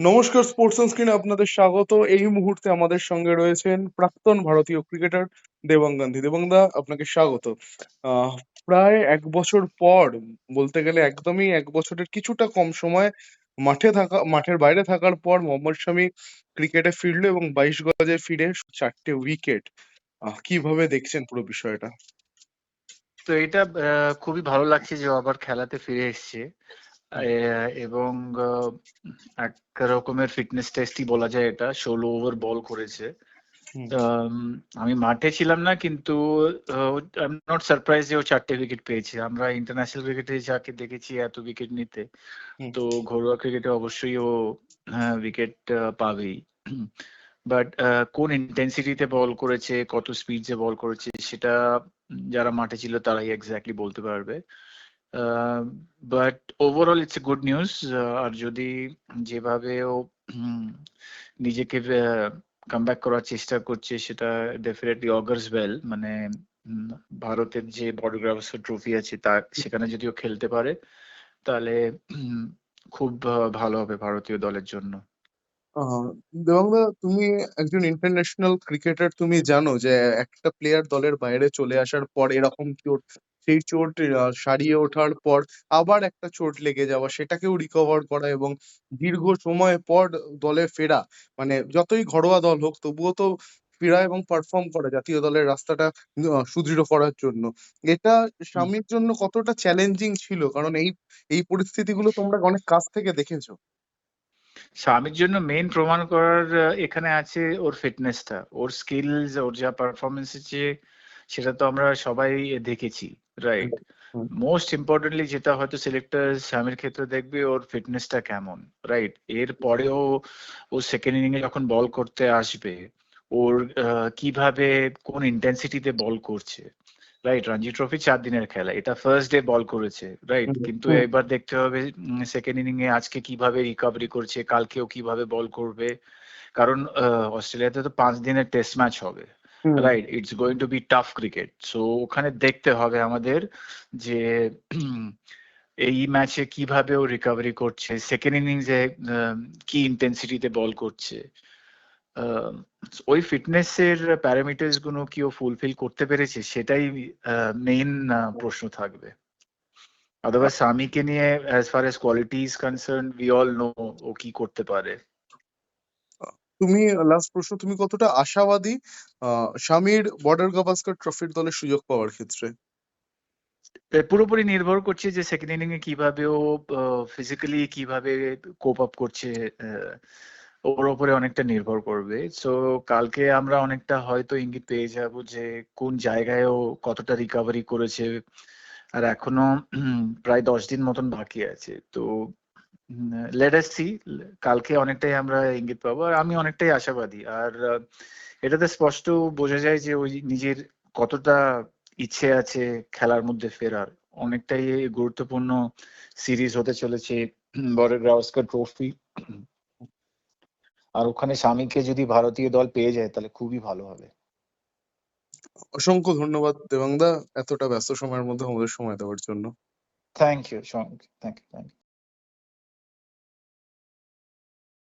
নমস্কার স্পোর্টস স্ক্রিনে আপনাদের স্বাগত। এই মুহূর্তে আমাদের সঙ্গে রয়েছেন প্রাক্তন ভারতীয় ক্রিকেটার দেবাং গান্ধী। দেবাংদা আপনাকে স্বাগত। প্রায় এক বছর পর, বলতে গেলে একদমই এক বছরের কিছুটা কম সময় মাঠে থাকা, মাঠের বাইরে থাকার পর মোহাম্মদ শামি ক্রিকেটে ফিরলো এবং বাইশ গজে ফিরে চারটে উইকেট কীভাবে দেখছেন পুরো বিষয়টা? তো এটা খুবই ভালো লাগছে যে আবার খেলাতে ফিরে এসেছে। এবং এক রকমের ফিটনেস টেস্টই বলা যায় এটা ষোলো ওভার বল করেছে। আমি মাঠে ছিলাম না কিন্তু আই এম নট সারপ্রাইজ যে ও চারটে উইকেট পেয়েছে। আমরা ইন্টারন্যাশনাল ক্রিকেটে যাকে দেখেছি এত উইকেট নিতে তো ঘরোয়া ক্রিকেটে অবশ্যই ও উইকেট পাবেই। বাট কোন ইন্টেন্সিটিতে বল করেছে কত স্পিডে বল করেছে সেটা যারা মাঠে ছিল তারাই এক্স্যাক্টলি বলতে পারবে। But overall it's a good news আর যদি যেভাবে ও নিজেকে কামব্যাক করার চেষ্টা করছে, সেটা ডেফিনেটলি অগার্স ওয়েল মানে ভারতের যে বড় ট্রফি আছে, তা সেখানে যদি ও খেলতে পারে, তাহলে খুব ভালো হবে ভারতীয় দলের জন্য। দেবাংদা, তুমি একজন ইন্টারন্যাশনাল ক্রিকেটার তুমি জানো যে একটা প্লেয়ার দলের বাইরে চলে আসার পর এরকম চোট সেই চোট সারিয়ে ওঠার পর আবার একটা চোট লেগে যাওয়া, সেটাকেও রিকভার করা এবং দীর্ঘ সময় পর দলে ফেরা মানে যতই ঘরোয়া দল হোক, তবুও তো ফেরা এবং পারফর্ম করা জাতীয় দলের রাস্তাটা সুদৃঢ় করার জন্য। এটা স্বামীর জন্য কতটা চ্যালেঞ্জিং ছিল? কারণ এই এই পরিস্থিতিগুলো তোমরা অনেক কাছ থেকে দেখেছ। স্বামীর জন্য মেইন প্রমাণ করার এখানে আছে ওর ফিটনেসটা ওর স্কিলস ওর যা পারফরমেন্স আছে সেটা তো আমরা সবাই দেখেছি। রাইট মোস্ট ইম্পর্টেন্টলি যেটা হয়তো সিলেক্টর স্বামীর ক্ষেত্রে দেখবে ওর ফিটনেসটা কেমন? রাইট এর পরেও ও সেকেন্ড ইনিংয়ে যখন বল করতে আসবে ওর কীভাবে কোন ইন্টেন্সিটিতে বল করছে? রাইট রঞ্জি ট্রফি চার দিনের খেলা। এটা ফার্স্ট ডে বল করেছে। রাইট কিন্তু হুম। এবার দেখতে হবে সেকেন্ড ইনিংয়ে আজকে কীভাবে রিকভারি করছে কালকেও কীভাবে বল করবে? কারণ অস্ট্রেলিয়াতে তো পাঁচ দিনের টেস্ট ম্যাচ হবে। Right it's going to be tough cricket so ওখানে দেখতে হবে আমাদের যে, এই ম্যাচে কীভাবে ও রিকভারি করছে সেকেন্ড ইনিংসে কি ইন্টেন্সিটিতে বল করছে। ওই ফিটনেস এর প্যারামিটার্সগুলো কি ও ফুলফিল করতে পেরেছে, সেটাই মেইন প্রশ্ন থাকবে। আদারওয়াইজ সামিকে নিয়ে as far as quality is concern we all know ও কি করতে পারে। তুমি লাস্ট প্রশ্ন, তুমি কতটা আশাবাদী আহ স্বামীর বর্ডার গাভাস্কর ট্রফির দলে সুযোগ পাওয়ার ক্ষেত্রে? পুরোপুরি নির্ভর করছে যে সেকেন্ড ইনিং এ কীভাবে ও ফিজিক্যালি কীভাবে কোপ আপ করছে ওর উপরে অনেকটা নির্ভর করবে। সো কালকে আমরা অনেকটা হয়তো ইঙ্গিত পেয়ে যাব যে কোন জায়গায় ও কতটা রিকভারি করেছে। আর এখনও প্রায় দশ দিন মতন বাকি আছে। তো লেট আস সি কালকে অনেকটাই আমরা ইঙ্গিত পাবো আর আমি অনেকটাই আশাবাদী। আর এটাতে স্পষ্ট বোঝা যায় যে ওই নিজের কতটা ইচ্ছে আছে খেলার মধ্যে ফেরার। অনেকটাই গুরুত্বপূর্ণ সিরিজ হতে চলেছে বড় গাভাস্কর ট্রফি। আর ওখানে স্বামীকে যদি ভারতীয় দল পেয়ে যায় তাহলে খুবই ভালো হবে। অসংখ্য ধন্যবাদ দেবাংদা। এতটা ব্যস্ত সময়ের মধ্যে আমাদের সময় দেওয়ার জন্য। Thank you thank you thank you